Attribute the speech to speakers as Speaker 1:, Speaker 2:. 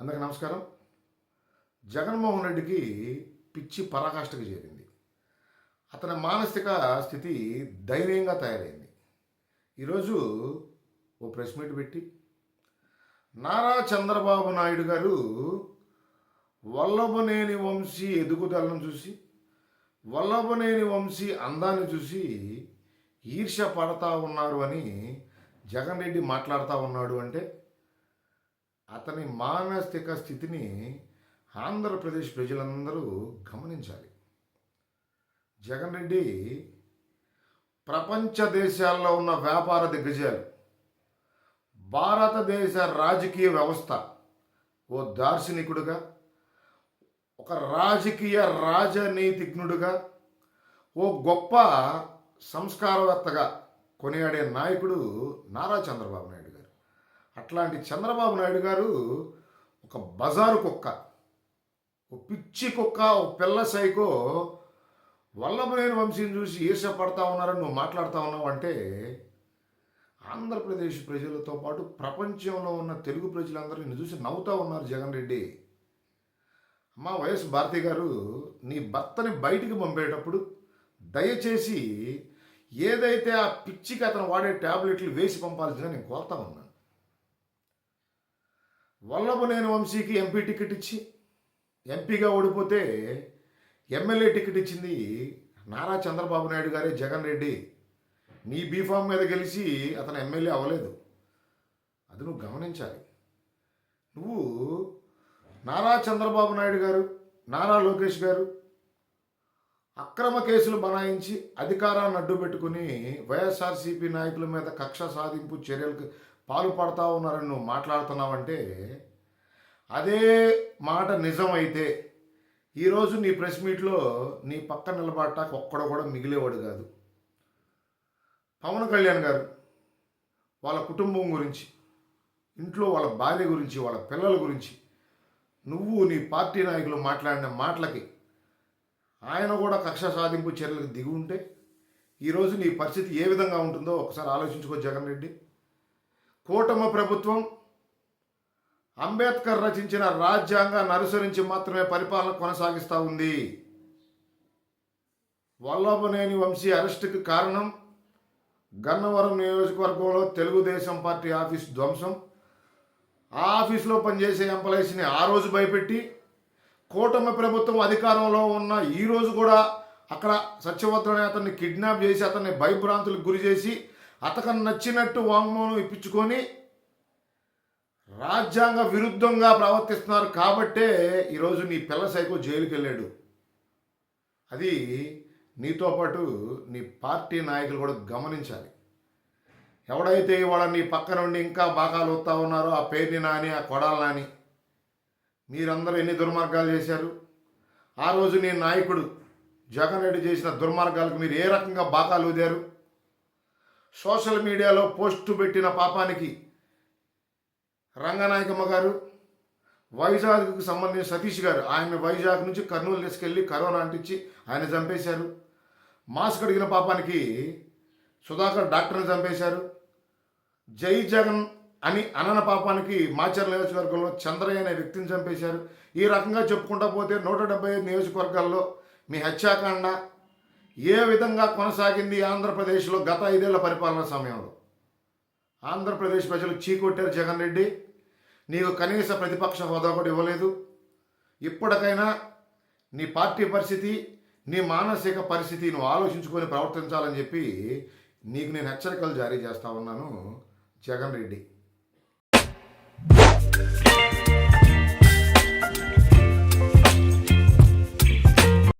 Speaker 1: అందరికీ నమస్కారం. జగన్మోహన్ రెడ్డికి పిచ్చి పరాకాష్ఠకు చేరింది. అతని మానసిక స్థితి ధైర్యంగా తయారైంది. ఈరోజు ఓ ప్రెస్ మీట్ పెట్టి నారా చంద్రబాబు నాయుడు గారు వల్లభనేని వంశీ ఎదుగుదలను చూసి వల్లభనేని వంశీ అందాన్ని చూసి ఈర్ష్య పడతా ఉన్నారు అని జగన్ రెడ్డి మాట్లాడుతూ ఉన్నాడు అంటే అతని మానసిక స్థితిని ఆంధ్రప్రదేశ్ ప్రజలందరూ గమనించాలి. జగన్ రెడ్డి ప్రపంచ దేశాల్లో ఉన్న వ్యాపార దిగ్గజాలు. భారతదేశ రాజకీయ వ్యవస్థ ఓ దార్శనికుడుగా ఒక రాజకీయ రాజనీతిజ్ఞుడుగా ఓ గొప్ప సంస్కారవేత్తగా కొనియాడే నాయకుడు నారా చంద్రబాబు నాయుడు గారు. అట్లాంటి చంద్రబాబు నాయుడు గారు ఒక బజారు కుక్క ఓ పిచ్చి కుక్క ఓ పిల్ల సైకో వల్లభనేని వంశీని చూసి ఈర్ష పడతా ఉన్నారని నువ్వు మాట్లాడుతూ ఉన్నావు అంటే ఆంధ్రప్రదేశ్ ప్రజలతో పాటు ప్రపంచంలో ఉన్న తెలుగు ప్రజలందరూ నిన్ను చూసి నవ్వుతూ ఉన్నారు జగన్ రెడ్డి. మా వైఎస్ భారతి గారు నీ భర్తని బయటికి పంపేటప్పుడు దయచేసి ఏదైతే ఆ పిచ్చికి అతను వాడే ట్యాబ్లెట్లు వేసి పంపాల్సిందిగా నేను కోరుతా ఉన్నాను. వల్లభనేని వంశీకి ఎంపీ టికెట్ ఇచ్చి ఎంపీగా ఓడిపోతే ఎమ్మెల్యే టికెట్ ఇచ్చింది నారా చంద్రబాబు నాయుడు గారే జగన్ రెడ్డి. నీ బీఫామ్ మీద గెలిచి అతను ఎమ్మెల్యే అవ్వలేదు. అది నువ్వు గమనించాలి. నువ్వు నారా చంద్రబాబు నాయుడు గారు నారా లోకేష్ గారు అక్రమ కేసులు బనాయించి అధికారాన్ని అడ్డు పెట్టుకుని వైఎస్ఆర్సీపీ నాయకుల మీద కక్ష సాధింపు చర్యలకు పాల్పడతా ఉన్నారని నువ్వు మాట్లాడుతున్నావంటే అదే మాట నిజమైతే ఈరోజు నీ ప్రెస్ మీట్లో నీ పక్క నిలబడటానికి ఒక్కడో కూడా మిగిలేవాడు కాదు. పవన్ కళ్యాణ్ గారు వాళ్ళ కుటుంబం గురించి ఇంట్లో వాళ్ళ భార్య గురించి వాళ్ళ పిల్లల గురించి నువ్వు నీ పార్టీ నాయకులు మాట్లాడిన మాటలకి ఆయన కూడా కక్ష సాధింపు చర్యలకు దిగి ఉంటే ఈరోజు నీ పరిస్థితి ఏ విధంగా ఉంటుందో ఒకసారి ఆలోచించుకో జగన్ రెడ్డి. కూటమి ప్రభుత్వం అంబేద్కర్ రచించిన రాజ్యాంగాన్ని అనుసరించి మాత్రమే పరిపాలన కొనసాగిస్తూ ఉంది. వల్లభనేని వంశీ అరెస్టుకి కారణం గన్నవరం నియోజకవర్గంలో తెలుగుదేశం పార్టీ ఆఫీస్ ధ్వంసం. ఆ ఆఫీస్లో పనిచేసే ఎంప్లాయీస్ని ఆ రోజు భయపెట్టి కూటమి ప్రభుత్వం అధికారంలో ఉన్న ఈ రోజు కూడా అక్కడ సత్యవత్రని అతన్ని కిడ్నాప్ చేసి అతన్ని భయభ్రాంతులకు గురి చేసి అతను నచ్చినట్టు వాంగ్మూలం ఇప్పించుకొని రాజ్యాంగ విరుద్ధంగా ప్రవర్తిస్తున్నారు. కాబట్టే ఈరోజు నీ పిల్ల సైకో జైలుకి వెళ్ళాడు. అది నీతో పాటు నీ పార్టీ నాయకులు కూడా గమనించాలి. ఎవడైతే ఇవాళ నీ పక్క నుండి ఇంకా బాగాలు వస్తూ ఉన్నారో ఆ పేరుని నాని ఆ కొడాల నాని మీరందరూ ఎన్ని దుర్మార్గాలు చేశారు? ఆ రోజు నీ నాయకుడు జగన్ రెడ్డి చేసిన దుర్మార్గాలకు మీరు ఏ రకంగా బాకాలు ఊదారు సోషల్ మీడియాలో పోస్టు పెట్టిన పాపానికి రంగనాయకమ్మ గారు వైజాగ్కు సంబంధించిన సతీష్ గారు ఆయన వైజాగ్ నుంచి కర్నూలు తీసుకెళ్ళి కరోనా అంటించి ఆయన చంపేశారు. మాస్క్ అడిగిన పాపానికి సుధాకర్ డాక్టర్ని చంపేశారు. జై జగన్ అని అనన పాపానికి మాచర్ నియోజకవర్గంలో చంద్రయ్య అనే వ్యక్తిని చంపేశారు. ఈ రకంగా చెప్పుకుంటా పోతే నూట డెబ్బై ఐదు నియోజకవర్గాల్లో మీ హత్యాకాండ ఏ విధంగా కొనసాగింది ఆంధ్రప్రదేశ్లో గత ఐదేళ్ళ పరిపాలన సమయంలో? ఆంధ్రప్రదేశ్ ప్రజలు చీకొట్టారు జగన్ రెడ్డి. నీకు కనీస ప్రతిపక్ష హోదా కూడా ఇవ్వలేదు. ఇప్పటికైనా నీ పార్టీ పరిస్థితి నీ మానసిక పరిస్థితి నువ్వు ఆలోచించుకొని ప్రవర్తించాలని చెప్పి నీకు నేను హెచ్చరికలు జారీ చేస్తా ఉన్నాను. ജഗൻ റെഡ്ഡി.